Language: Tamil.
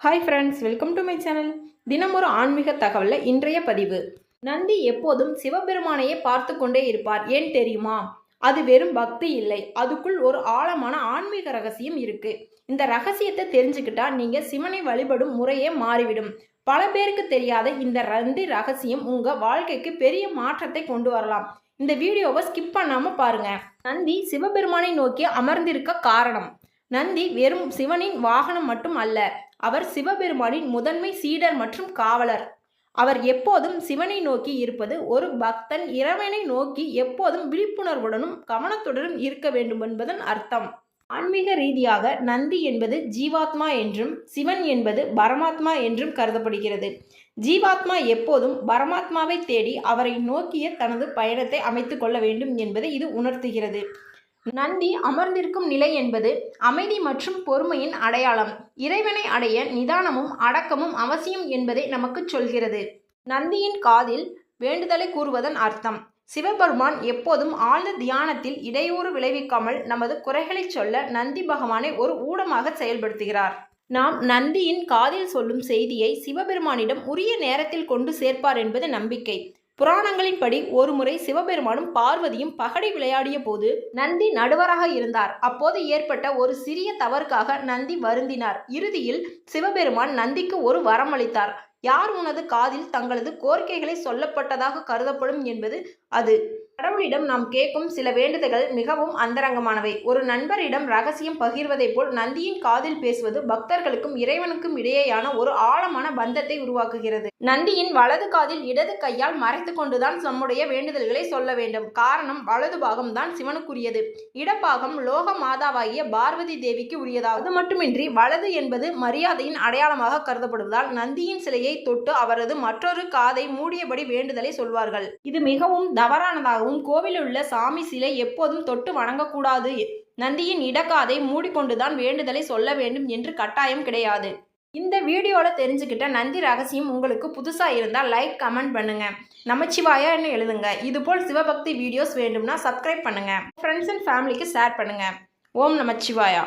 Hi friends welcome to my channel தினம் ஒரு ஆன்மீக தகவலில் இன்றைய பதிவு. நந்தி எப்போதும் சிவபெருமானையே பார்த்து கொண்டே இருப்பார் ஏன் தெரியுமா? அது வெறும் பக்தி இல்லை அதுக்குள் ஒரு ஆழமான ஆன்மீக ரகசியம் இருக்கு. இந்த ரகசியத்தை தெரிஞ்சுக்கிட்டா நீங்க சிவனை வழிபடும் முறையே மாறிவிடும். பல பேருக்கு தெரியாத இந்த நந்தி ரகசியம் உங்க வாழ்க்கைக்கு பெரிய மாற்றத்தை கொண்டு வரலாம். இந்த வீடியோவை ஸ்கிப் பண்ணாம பாருங்க. நந்தி சிவபெருமானை நோக்கி அமர்ந்திருக்க காரணம். நந்தி வெறும் சிவனின் வாகனம் மட்டும் அல்ல அவர் சிவபெருமானின் முதன்மை சீடர் மற்றும் காவலர். அவர் எப்போதும் சிவனை நோக்கி இருப்பது ஒரு பக்தன் இறைவனை நோக்கி எப்போதும் விழிப்புணர்வுடனும் கவனத்துடனும் இருக்க வேண்டும் என்பதன் அர்த்தம். ஆன்மீக ரீதியாக நந்தி என்பது ஜீவாத்மா என்றும் சிவன் என்பது பரமாத்மா என்றும் கருதப்படுகிறது. ஜீவாத்மா எப்போதும் பரமாத்மாவை தேடி அவரை நோக்கிய தனது பயணத்தை அமைத்து கொள்ள வேண்டும் என்பதை இது உணர்த்துகிறது. நந்தி அமர்ந்திருக்கும் நிலை என்பது அமைதி மற்றும் பொறுமையின் அடையாளம். இறைவனை அடைய நிதானமும் அடக்கமும் அவசியம் என்பதை நமக்கு சொல்கிறது. நந்தியின் காதில் வேண்டுதலை கூறுவதன் அர்த்தம். சிவபெருமான் எப்போதும் ஆழ்ந்த தியானத்தில் இடையூறு விளைவிக்காமல் நமது குறைகளை சொல்ல நந்தி பகவானை ஒரு ஊடமாக செயல்படுத்துகிறார். நாம் நந்தியின் காதில் சொல்லும் செய்தியை சிவபெருமானிடம் உரிய நேரத்தில் கொண்டு சேர்ப்பார் என்பது நம்பிக்கை. புராணங்களின்படி ஒருமுறை சிவபெருமானும் பார்வதியும் பகடை விளையாடிய போது நந்தி நடுவராக இருந்தார். அப்போது ஏற்பட்ட ஒரு சிறிய தவறுக்காக நந்தி வருந்தினார். இறுதியில் சிவபெருமான் நந்திக்கு ஒரு வரம் அளித்தார் யார் உனது காதில் தங்களது கோரிக்கைகளை சொல்லப்பட்டதாக கருதப்படும் என்பது அது. கடவுளிடம் நாம் கேட்கும் சில வேண்டுதல்கள் மிகவும் அந்தரங்கமானவை. ஒரு நண்பரிடம் ரகசியம் பகிர்வதைப் போல் நந்தியின் காதில் பேசுவது பக்தர்களுக்கும் இறைவனுக்கும் இடையேயான ஒரு ஆழமான பந்தத்தை உருவாக்குகிறது. நந்தியின் வலது காதில் இடது கையால் மறைத்து கொண்டுதான் நம்முடைய வேண்டுதல்களை சொல்ல வேண்டும். காரணம் வலது பாகம் தான் சிவனுக்குரியது. இடப்பாகம் லோக மாதாவாகிய பார்வதி தேவிக்கு உரியதாகும். அது மட்டுமின்றி வலது என்பது மரியாதையின் அடையாளமாக கருதப்படுவதால் நந்தியின் சிலையை தொட்டு அவரது மற்றொரு காதை மூடியபடி வேண்டுதலை சொல்வார்கள். இது மிகவும் தவறானதாகவும் கோவிலில் உள்ள சாமி சிலை எப்போதும் தொட்டு வணங்கக்கூடாது. நந்தியின் இடக்காதை மூடிக்கொண்டுதான் வேண்டுதலை சொல்ல வேண்டும் என்று கட்டாயம் கிடையாது. இந்த வீடியோவில் தெரிஞ்சுக்கிட்ட நந்தி ரகசியம் உங்களுக்கு புதுசாக இருந்தால் லைக் கமெண்ட் பண்ணுங்க. நமச்சிவாயான்னு எழுதுங்க? இதுபோல் சிவபக்தி வீடியோஸ் வேண்டும்னா சப்ஸ்கிரைப் பண்ணுங்க. ஃப்ரெண்ட்ஸ் அண்ட் ஃபேமிலிக்கு ஷேர் பண்ணுங்க. ஓம் நமச்சிவாயா.